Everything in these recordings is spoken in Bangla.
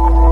you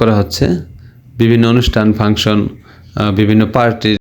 করা হচ্ছে। বিভিন্ন অনুষ্ঠান ফাংশন বিভিন্ন পার্টি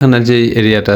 এখানে যে এরিয়াটা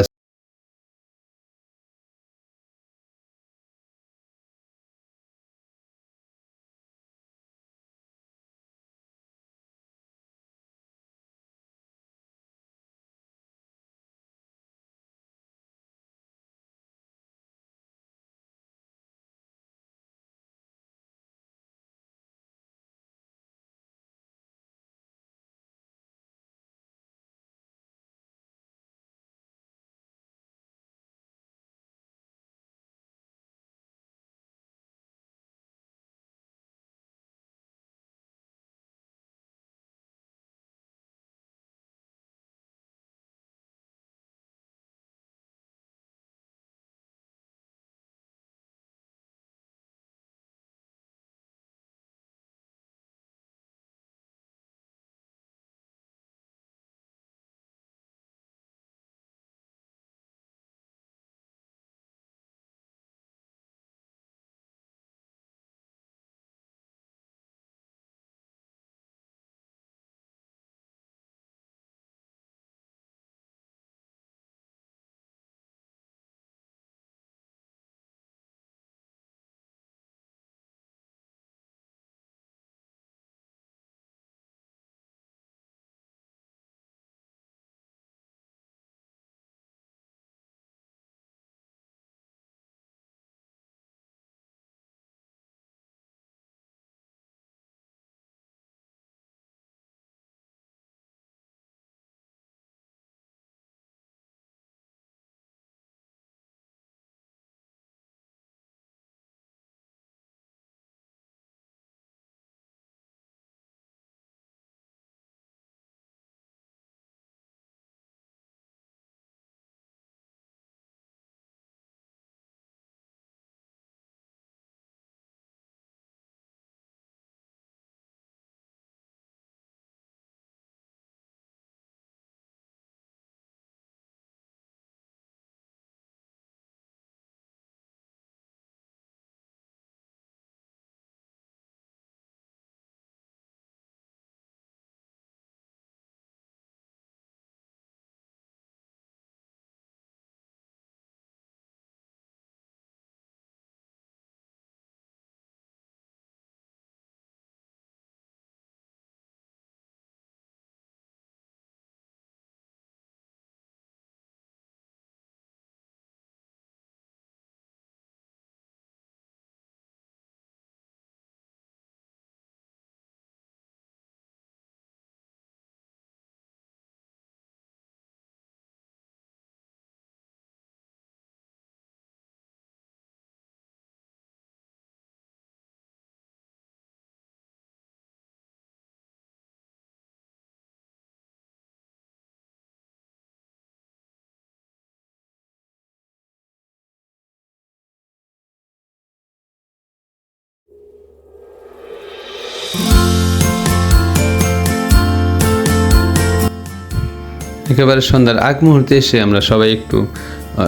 একেবারে সন্ধ্যার আগ মুহূর্তে এসে আমরা সবাই একটু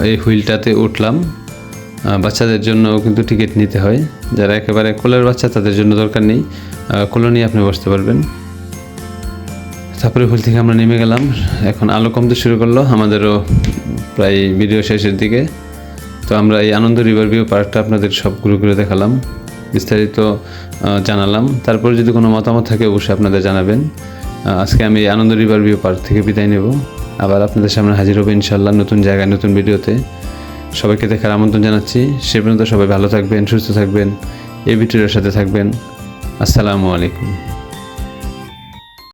এই হুইলটাতে উঠলাম। বাচ্চাদের জন্য কিন্তু টিকিট নিতে হয়। যারা একেবারে কোলের বাচ্চা, তাদের জন্য দরকার নেই। কোলে নিয়ে আপনি বসতে পারবেন। তারপরে হুইল থেকে আমরা নেমে গেলাম। এখন আলো কমতে শুরু করল। আমাদেরও প্রায় ভিডিও শেষের দিকে। তো আমরা এই আনন্দ রিভার ভিউ পার্কটা আপনাদের সব ঘুরে ঘুরে দেখালাম। বিস্তারিত জানালাম। তারপর যদি কোনো মতামত থাকে, অবশ্যই আপনাদের জানাবেন। আজকে আমি আনন্দ রিভার ভিউ পার্ক থেকে বিদায় নেব। আবার আপনাদের সামনে হাজির হব ইনশাল্লাহ নতুন জায়গায়, নতুন ভিডিওতে। সবাইকে দেখার আমন্ত্রণ জানাচ্ছি। সে পর্যন্ত সবাই ভালো থাকবেন, সুস্থ থাকবেন, এই ভিডিওর সাথে থাকবেন। আসসালামু আলাইকুম।